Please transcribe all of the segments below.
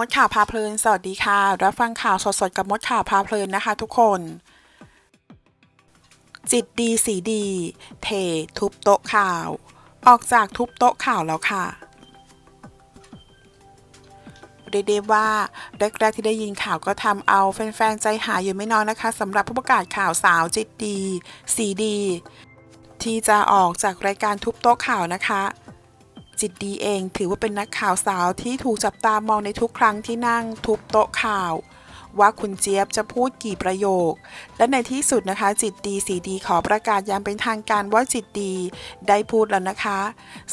มดข่าวพาเพลิน สวัสดีค่ะ รับฟังข่าวสดๆ กับมดข่าวพาเพลินนะคะทุกคน จิตดีสีดี เท ทุบโต๊ะข่าว ออกจากทุบโต๊ะข่าวแล้วค่ะเรียกได้ว่าแรกๆที่ได้ยินข่าวก็ทำเอาแฟนๆ ใจหายอยู่ไม่น้อยนะคะสำหรับผู้ประกาศข่าวสาวจิตดี สีดี ที่จะออกจากรายการทุบโต๊ะข่าวนะคะ จิตดีเอง ถือว่าเป็นนักข่าวสาวที่ถูกจับตามองในทุกครั้งที่นั่งทุบโต๊ะข่าว ว่าคุณเจี๊ยบจะพูดกี่ประโยค และในที่สุดนะคะ จิตดีสีดีขอประกาศอย่างเป็นทางการว่าจิตดีได้พูดแล้วนะคะ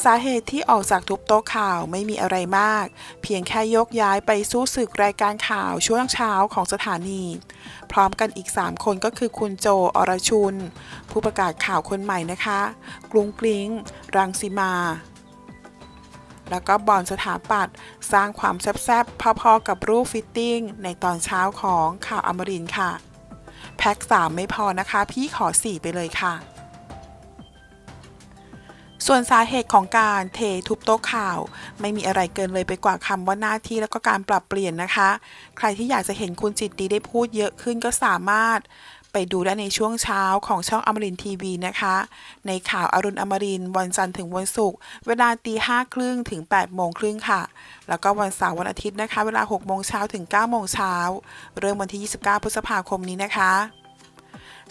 สาเหตุที่ออกจากทุบโต๊ะข่าวไม่มีอะไรมาก เพียงแค่ยกย้ายไปสู้ศึกรายการข่าวช่วงเช้าของสถานี พร้อมกันอีก 3 คนก็คือคุณโจอรชุน ผู้ประกาศข่าวคนใหม่นะคะ กรุงกริ้ง รังสีมา แล้วก็บอลสถาปัตย์สร้างความแซ่บๆพอๆกับรูปฟิตติ้งในตอนเช้าของข่าวอมรินค่ะ แพ็ค 3 ไม่พอนะคะ พี่ขอ 4 ไปเลยค่ะ ส่วนสาเหตุของการเททุบโต๊ะข่าว ไม่มีอะไรเกินเลยไปกว่าคำว่าหน้าที่แล้วก็การปรับเปลี่ยนนะคะ ใครที่อยากจะเห็นคุณจิตดีได้พูดเยอะขึ้นก็สามารถ ไปดูได้ในช่วงเช้าของช่องอมรินทีวีนะคะ ในข่าวอรุณอมรินวันจันทร์ถึงวันศุกร์เวลาตีห้าครึ่งถึง8ปดโมงครึ่งค่ะ แล้วก็วันเสาร์วันอาทิตย์นะคะ เวลา6โมงเช้าถึง9โมงเช้าเริ่มวันที่ 29 พฤษภาคมนี้นะคะ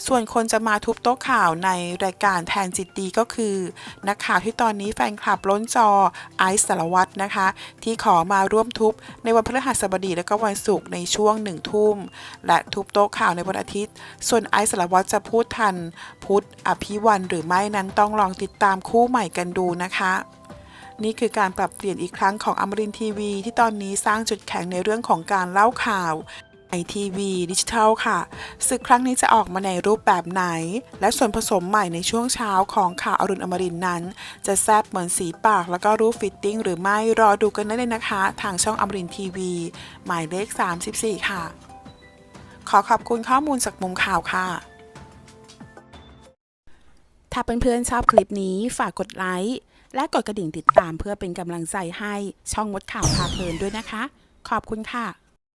ส่วนคนจะมาทุบโต๊ะข่าวในรายการแทนจิตดีก็คือ นักข่าวที่ตอนนี้แฟนคลับล้นจอไอซ์สารวัตรนะคะ ที่ขอมาร่วมทุบในวันพฤหัสบดีและก็วันศุกร์ในช่วงหนึ่งทุ่ม และทุบโต๊ะข่าวในวันอาทิตย์ ส่วนไอซ์สารวัตรจะพูดทัน พุธอภิวันหรือไม่นั้นต้องลองติดตามคู่ใหม่กันดูนะคะนี่คือการปรับเปลี่ยนอีกครั้งของอมรินทีวี ที่ตอนนี้สร้างจุดแข็งในเรื่องของการเล่าข่าว ไอทีวีดิจิทัลค่ะศึกครั้งนี้จะออกมาในรูปแบบไหน และส่วนผสมใหม่ในช่วงเช้าของข่าวอรุณอมรินนั้น จะแซบเหมือนสีปากแล้วก็รูปฟิตติ้งหรือไม่รอดูกันได้เลยนะคะ ทางช่องอมรินทีวี หมายเลข 34 ค่ะ ขอขอบคุณข้อมูลจากมุมข่าวค่ะ ถ้าเพื่อนๆชอบคลิปนี้ฝากกดไลค์และกดกระดิ่งติดตามเพื่อเป็นกำลังใจให้ช่องมดข่าวพาเพลินด้วยนะคะ ขอบคุณค่ะ